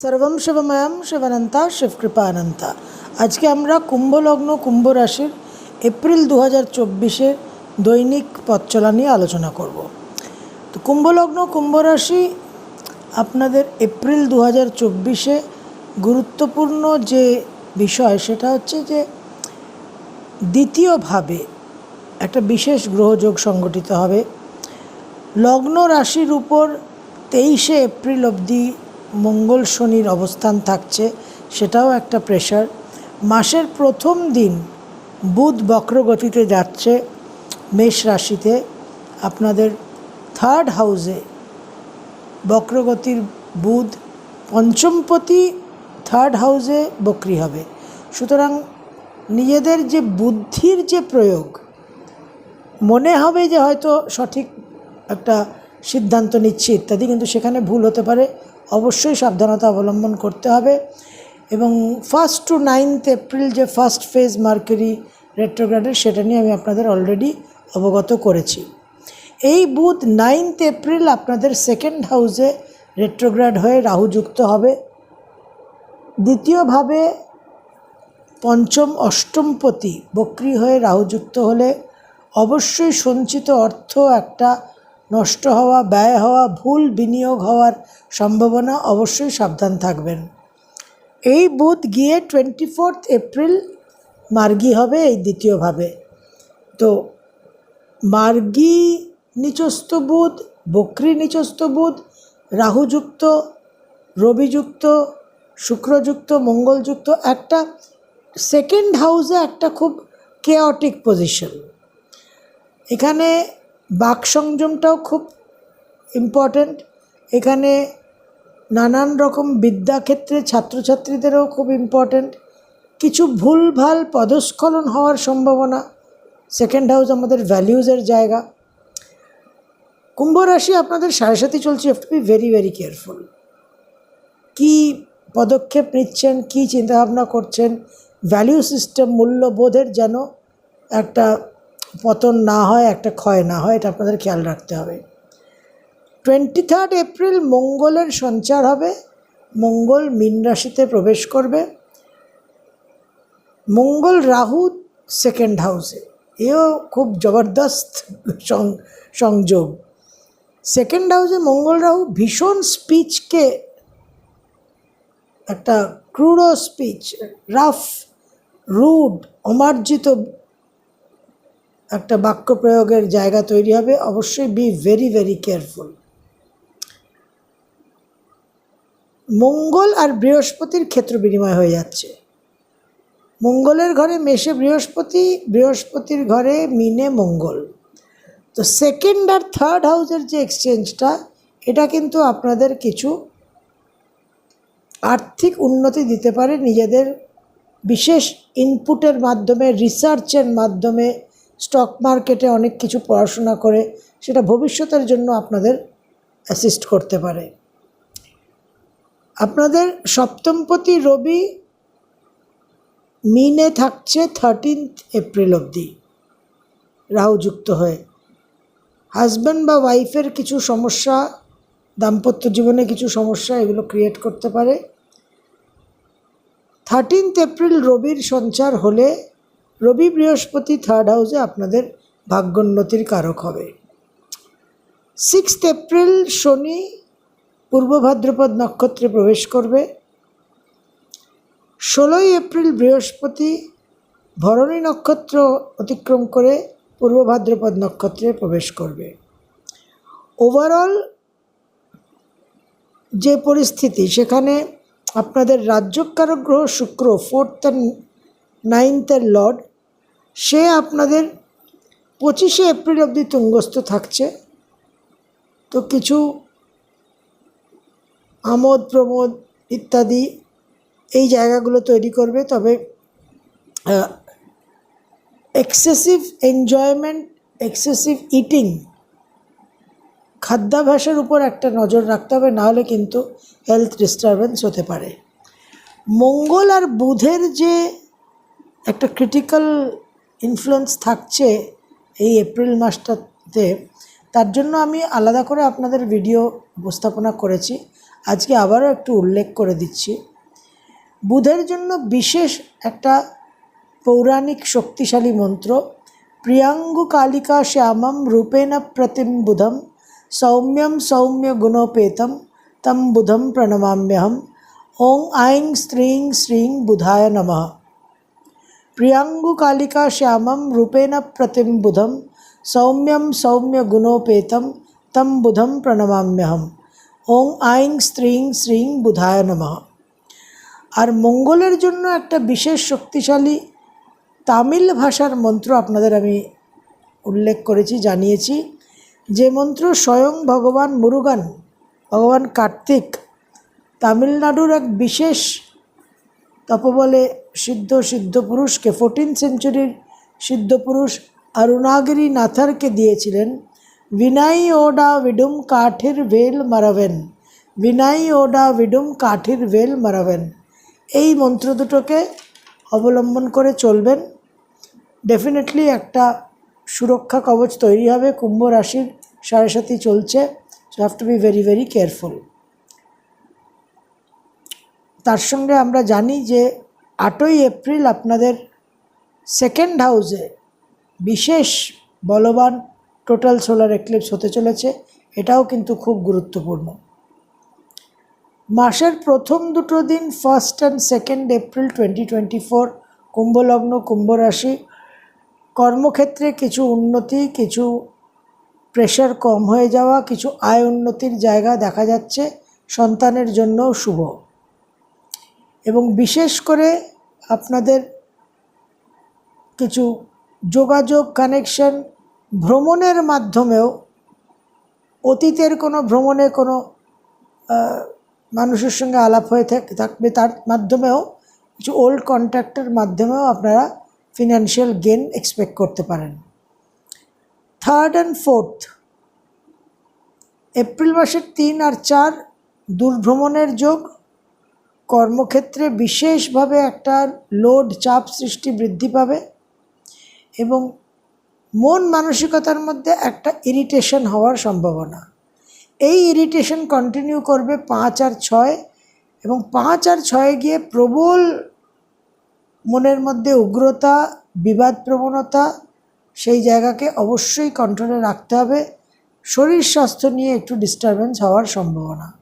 সর্বম শিবময়ম শিবানন্তা শিবকৃপানন্তা। আজকে আমরা কুম্ভলগ্ন কুম্ভ রাশির এপ্রিল দু হাজার চব্বিশের দৈনিক পথচলা নিয়ে আলোচনা করব। তো কুম্ভলগ্ন কুম্ভ রাশি আপনাদের এপ্রিল দু হাজার চব্বিশে গুরুত্বপূর্ণ যে বিষয় সেটা হচ্ছে যে দ্বিতীয়ভাবে একটা বিশেষ গ্রহযোগ সংগঠিত হবে। লগ্ন রাশির উপর তেইশে এপ্রিল অবধি মঙ্গল শনির অবস্থান থাকছে, সেটাও একটা প্রেশার মাসের প্রথম দিন বুধ বক্রগতিতে যাচ্ছে মেষ রাশিতে। আপনাদের থার্ড হাউসে বক্রগতির বুধ পঞ্চমপতি থার্ড হাউসে বক্রি হবে। সুতরাং নিজেদের যে বুদ্ধির যে প্রয়োগ, মনে হবে যে হয়তো সঠিক একটা সিদ্ধান্ত নিচ্ছি ইত্যাদি, কিন্তু সেখানে ভুল হতে পারে। অবশ্যই সাবধানতা অবলম্বন করতে হবে। এবং ফার্স্ট টু নাইনথ এপ্রিল যে ফার্স্ট ফেজ মার্কারি রেট্রোগ্রাডের সেটা নিয়ে আমি আপনাদের অলরেডি অবগত করেছি। এই বুধ নাইনথ এপ্রিল আপনাদের সেকেন্ড হাউসে রেট্রোগ্রাড হয়ে রাহু যুক্ত হবে। দ্বিতীয়ভাবে পঞ্চম অষ্টমপতি বক্রি হয়ে রাহুযুক্ত হলে অবশ্যই সঞ্চিত অর্থ একটা নষ্ট হওয়া, ব্যয় হওয়া, ভুল বিনিয়োগ হওয়ার সম্ভাবনা অবশ্যই সাবধান থাকবেন। এই বুধ গিয়ে টোয়েন্টি ফোর্থ এপ্রিল মার্গি হবে এই দ্বিতীয়ভাবে তো মার্গী নিচস্থ বুধ, বক্রি নিচস্থ বুধ, রাহুযুক্ত, রবিযুক্ত, শুক্রযুক্ত, মঙ্গলযুক্ত, একটা সেকেন্ড হাউসে একটা খুব কেয়টিক পজিশন এখানে বাক সংযমটাও খুব ইম্পর্ট্যান্ট এখানে নানান রকম বিদ্যাক্ষেত্রে ছাত্রছাত্রীদেরও খুব ইম্পর্ট্যান্ট কিছু ভুলভাল পদস্খলন হওয়ার সম্ভাবনা সেকেন্ড হাউস আমাদের ভ্যালিউজের জায়গা। কুম্ভ রাশি আপনাদের সাড়ে সাথে চলছে have to be very very careful কী পদক্ষেপ নিচ্ছেন, কী চিন্তাভাবনা করছেন ভ্যালিউ সিস্টেম মূল্যবোধের যেন একটা পতন না হয়, একটা ক্ষয় না হয়, এটা আপনাদের খেয়াল রাখতে হবে। টোয়েন্টি থার্ড এপ্রিল মঙ্গলের সঞ্চার হবে, মঙ্গল মীন রাশিতে প্রবেশ করবে। মঙ্গল রাহু সেকেন্ড হাউসে এও খুব জবরদস্ত সংযোগ। সেকেন্ড হাউসে মঙ্গল রাহু ভীষণ স্পিচকে একটা ক্রুড়ো স্পিচ রাফ রুড অমার্জিত একটা বাক্য প্রয়োগের জায়গা তৈরি হবে, অবশ্যই be very very careful Mangal আর বৃহস্পতির ক্ষেত্র বিনিময় হয়ে যাচ্ছে। মঙ্গলের ঘরে মেষে বৃহস্পতি, বৃহস্পতির ঘরে মিনে মঙ্গল। তো সেকেন্ড আর থার্ড হাউসের যে এক্সচেঞ্জটা এটা কিন্তু আপনাদের কিছু আর্থিক উন্নতি দিতে পারে নিজেদের বিশেষ ইনপুটের মাধ্যমে রিসার্চের মাধ্যমে স্টক মার্কেটে অনেক কিছু পড়াশোনা করে, সেটা ভবিষ্যতের জন্য আপনাদের অ্যাসিস্ট করতে পারে। আপনাদের সপ্তমপতি রবি মিনে থাকছে থার্টিনথ এপ্রিল অবধি। রাহু যুক্ত হয়ে। হাজব্যান্ড বা ওয়াইফের কিছু সমস্যা, দাম্পত্য জীবনে কিছু সমস্যা, এগুলো ক্রিয়েট করতে পারে। থার্টিনথ এপ্রিল রবির সঞ্চার হলে রবি বৃহস্পতি থার্ড হাউসে আপনাদের ভাগ্যোন্নতির কারক হবে। সিক্সথ এপ্রিল শনি পূর্ব ভাদ্রপদ নক্ষত্রে প্রবেশ করবে। ষোলোই এপ্রিল বৃহস্পতি ভরণী নক্ষত্র অতিক্রম করে পূর্ব ভাদ্রপদ নক্ষত্রে প্রবেশ করবে। ওভারঅল যে পরিস্থিতি, সেখানে আপনাদের রাজ্যকারক গ্রহ শুক্র ফোর্থ অ্যান্ড নাইনথের লর্ড সে আপনাদের পঁচিশে এপ্রিল অবধি তুঙ্গস্থ থাকছে। তো কিছু আমোদ, প্রমোদ ইত্যাদি এই জায়গাগুলো তৈরি করবে। তবে এক্সেসিভ এনজয়মেন্ট এক্সেসিভ ইটিং খাদ্যাভ্যাসের উপর একটা নজর রাখতে হবে নাহলে কিন্তু হেলথ ডিস্টারবেন্স হতে পারে। মঙ্গল আর বুধের যে একটা ক্রিটিক্যাল ইনফ্লুয়েন্স থাকছে এই এপ্রিল মাসটাতে, তার জন্য আমি আলাদা করে আপনাদের ভিডিও উপস্থাপনা করেছি। আজকে আবারও একটু উল্লেখ করে দিচ্ছি। বুধের জন্য বিশেষ একটা পৌরাণিক শক্তিশালী মন্ত্র, প্রিয়াঙ্গু কালিকা শ্যামম রূপেণ প্রতিম বুধম, সৌম্যম সৌম্য গুণোপেতম তম বুধম প্রণমাম্যহম। ওং আইং স্ত্রীং শ্রীং বুধায় নমঃ। প্রিয়াঙ্গু কালিকা শ্যামম রূপেণ প্রতিম বুধম সৌম্যম সৌম্য গুণোপেতম তম বুধম প্রণমাম্যহম ওং আইং স্ত্রীং শ্রীং বুধায় নমঃ আর মঙ্গলের জন্য একটা বিশেষ শক্তিশালী তামিল ভাষার মন্ত্র আপনাদের আমি উল্লেখ করেছি, জানিয়েছি। যে মন্ত্র স্বয়ং ভগবান মুরুগান, ভগবান কার্তিক, তামিলনাড়ুর এক বিশেষ তপবলে সিদ্ধ সিদ্ধ পুরুষকে ফোরটিন সেঞ্চুরির সিদ্ধ পুরুষ অরুণাগিরি নাথারকে দিয়েছিলেন বিনাই ওডা বিডুম কাঠের ভেল মারাবেন বিনাই ওডা বিডুম কাঠের ভেল মারাবেন। এই মন্ত্র দুটোকে অবলম্বন করে চলবেন। ডেফিনেটলি একটা সুরক্ষা কবচ তৈরি হবে, কুম্ভ রাশির সাড়ে সাথী চলছে so have to be very very careful তার সঙ্গে আমরা জানি যে আটই এপ্রিল আপনাদের সেকেন্ড হাউসে বিশেষ বলবান টোটাল সোলার এক্লিপস হতে চলেছে, এটাও কিন্তু খুব গুরুত্বপূর্ণ। মাসের প্রথম দুটো দিন first and second April twenty twenty four কুম্ভলগ্ন Kumbha রাশি কর্মক্ষেত্রে কিছু উন্নতি, কিছু প্রেশার কম হয়ে যাওয়া, কিছু আয় উন্নতির জায়গা দেখা যাচ্ছে, সন্তানের জন্যও শুভ। এবং বিশেষ করে আপনাদের কিছু যোগাযোগ কানেকশন ভ্রমণের মাধ্যমেও অতীতের কোনো ভ্রমণে কোনো মানুষের সঙ্গে আলাপ হয়ে থাক- থাকবে, তার মাধ্যমেও কিছু ওল্ড কন্ট্যাক্টের মাধ্যমেও আপনারা ফিনান্সিয়াল গেন এক্সপেক্ট করতে পারেন। থার্ড অ্যান্ড ফোর্থ এপ্রিল মাসের তিন আর চার দূরভ্রমণের যোগ কর্মক্ষেত্রে বিশেষভাবে একটা লোড, চাপ সৃষ্টি বৃদ্ধি পাবে এবং মন মানসিকতার মধ্যে একটা ইরিটেশন হওয়ার সম্ভাবনা। এই ইরিটেশন কন্টিনিউ করবে পাঁচ আর ছয় এবং পাঁচ আর ছয়ে গিয়ে প্রবল মনের মধ্যে উগ্রতা, বিবাদ প্রবণতা সেই জায়গাকে অবশ্যই কন্ট্রোলে রাখতে হবে। শরীর স্বাস্থ্য নিয়ে একটু ডিস্টারবেন্স হওয়ার সম্ভাবনা।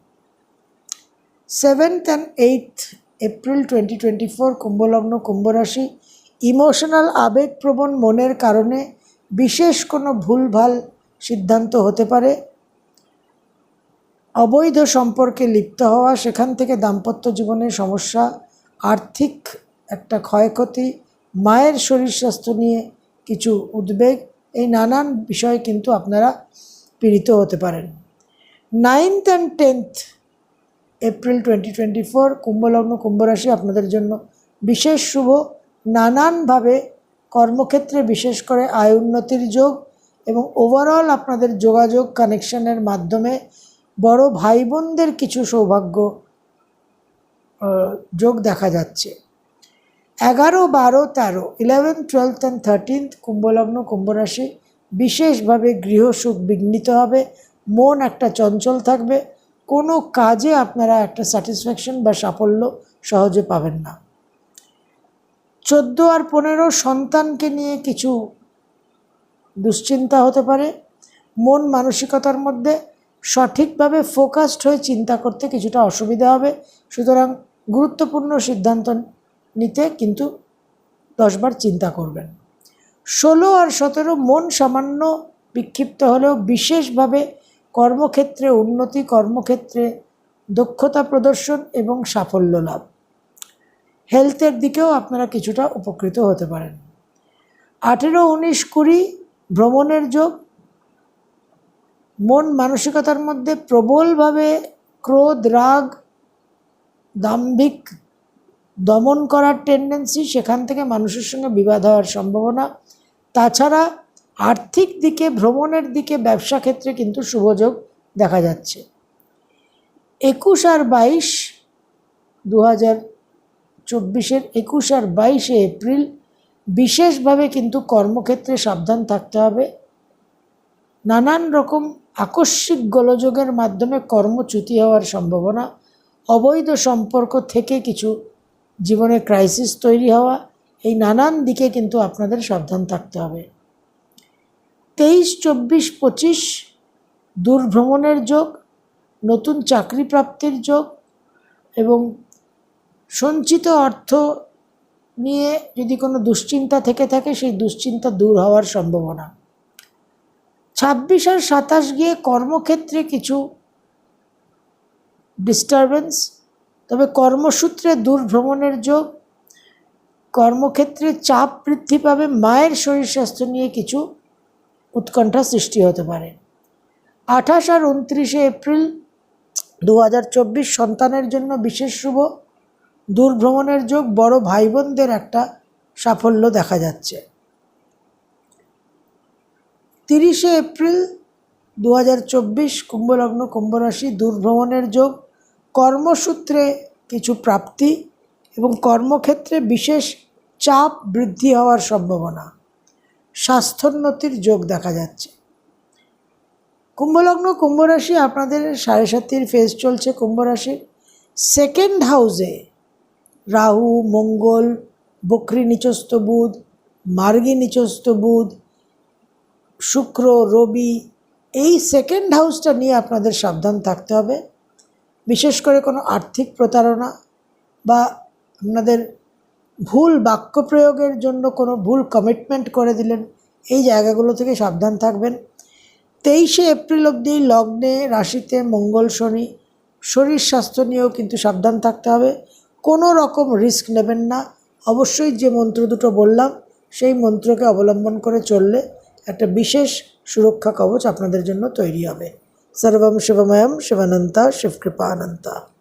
Seventh and eighth April twenty twenty four কুম্ভলগ্ন কুম্ভরাশি ইমোশনাল আবেগপ্রবণ মনের কারণে বিশেষ কোনো ভুলভাল সিদ্ধান্ত হতে পারে অবৈধ সম্পর্কে লিপ্ত হওয়া সেখান থেকে দাম্পত্য জীবনের সমস্যা আর্থিক একটা ক্ষয়ক্ষতি মায়ের শরীর স্বাস্থ্য নিয়ে কিছু উদ্বেগ এই নানান বিষয়ে কিন্তু আপনারা পীড়িত হতে পারেন ninth and tenth April twenty twenty four কুম্ভলগ্ন, কুম্ভরাশি আপনাদের জন্য বিশেষ শুভ। নানানভাবে কর্মক্ষেত্রে বিশেষ করে আয় উন্নতির যোগ এবং ওভারঅল আপনাদের যোগাযোগ কানেকশনের মাধ্যমে বড় ভাই বোনদের কিছু সৌভাগ্য যোগ দেখা যাচ্ছে। এগারো, বারো, তেরো ইলেভেন টুয়েলথ অ্যান্ড থার্টিন্থ কুম্ভলগ্ন, কুম্ভরাশি বিশেষভাবে গৃহসুখ বিঘ্নিত হবে, মন একটা চঞ্চল থাকবে কোনো কাজে আপনারা একটা স্যাটিসফ্যাকশন বা সাফল্য সহজে পাবেন না। চোদ্দ আর পনেরো সন্তানকে নিয়ে কিছু দুশ্চিন্তা হতে পারে। মন মানসিকতার মধ্যে সঠিকভাবে ফোকাসড হয়ে চিন্তা করতে কিছুটা অসুবিধা হবে। সুতরাং গুরুত্বপূর্ণ সিদ্ধান্ত নিতে কিন্তু দশবার চিন্তা করবেন। ষোলো আর সতেরো মন সামান্য বিক্ষিপ্ত হলেও বিশেষভাবে কর্মক্ষেত্রে উন্নতি, কর্মক্ষেত্রে দক্ষতা প্রদর্শন এবং সাফল্য লাভ। হেলথের দিকেও আপনারা কিছুটা উপকৃত হতে পারেন। আঠেরো, উনিশ, কুড়ি ভ্রমণের যোগ। মন মানসিকতার মধ্যে প্রবলভাবে ক্রোধ, রাগ, দাম্ভিক দমন করার টেন্ডেন্সি সেখান থেকে মানুষের সঙ্গে বিবাদ হওয়ার সম্ভাবনা। তাছাড়া আর্থিক দিকে, ভ্রমণের দিকে, ব্যবসা ক্ষেত্রে কিন্তু শুভযোগ দেখা যাচ্ছে। একুশ আর বাইশ দু হাজার চব্বিশের একুশ আর বাইশে এপ্রিল বিশেষভাবে কিন্তু কর্মক্ষেত্রে সাবধান থাকতে হবে। নানান রকম আকস্মিক গোলযোগের মাধ্যমে কর্মচ্যুতি হওয়ার সম্ভাবনা, অবৈধ সম্পর্ক থেকে কিছু জীবনে ক্রাইসিস তৈরি হওয়া, এই নানান দিকে কিন্তু আপনাদের সাবধান থাকতে হবে। তেইশ, চব্বিশ, পঁচিশ দূরভ্রমণের যোগ, নতুন চাকরি প্রাপ্তির যোগ এবং সঞ্চিত অর্থ নিয়ে যদি কোনো দুশ্চিন্তা থেকে থাকে, সেই দুশ্চিন্তা দূর হওয়ার সম্ভাবনা। ছাব্বিশ আর সাতাশ গিয়ে কর্মক্ষেত্রে কিছু ডিস্টারবেন্স তবে কর্মসূত্রে দূর ভ্রমণের যোগ, কর্মক্ষেত্রে চাপ বৃদ্ধি পাবে, মায়ের শরীর স্বাস্থ্য নিয়ে কিছু উৎকণ্ঠা সৃষ্টি হতে পারে। আঠাশ আর উনত্রিশে এপ্রিল দু হাজার চব্বিশ সন্তানের জন্য বিশেষ শুভ। দূর ভ্রমণের যোগ বড় ভাই বোনদের একটা সাফল্য দেখা যাচ্ছে। তিরিশে এপ্রিল দু হাজার চব্বিশ কুম্ভলগ্ন কুম্ভরাশি দূরভ্রমণের যোগ। কর্মসূত্রে কিছু প্রাপ্তি এবং কর্মক্ষেত্রে বিশেষ চাপ বৃদ্ধি হওয়ার সম্ভাবনা। স্বাস্থ্যোন্নতির যোগ দেখা যাচ্ছে। কুম্ভলগ্ন কুম্ভরাশি আপনাদের সাড়ে সাতির ফেজ চলছে কুম্ভরাশির সেকেন্ড হাউসে রাহু, মঙ্গল, বক্রী নিচস্থ বুধ, মার্গী নিচস্থ বুধ, শুক্র, রবি এই সেকেন্ড হাউসটা নিয়ে আপনাদের সাবধান থাকতে হবে। বিশেষ করে কোনো আর্থিক প্রতারণা বা আপনাদের ভুল বাক্য প্রয়োগের জন্য কোনো ভুল কমিটমেন্ট করে দিলেন। এই জায়গাগুলো থেকে সাবধান থাকবেন। তেইশে এপ্রিল অবধি লগ্নে, রাশিতে মঙ্গল শনি, শরীর স্বাস্থ্য নিয়েও কিন্তু সাবধান থাকতে হবে। কোনো রকম রিস্ক নেবেন না। অবশ্যই যে মন্ত্র দুটো বললাম, সেই মন্ত্রকে অবলম্বন করে চললে একটা বিশেষ সুরক্ষা কবচ আপনাদের জন্য তৈরি হবে। সর্বম শিবময়ম শিবানন্তা শিবকৃপানন্তা।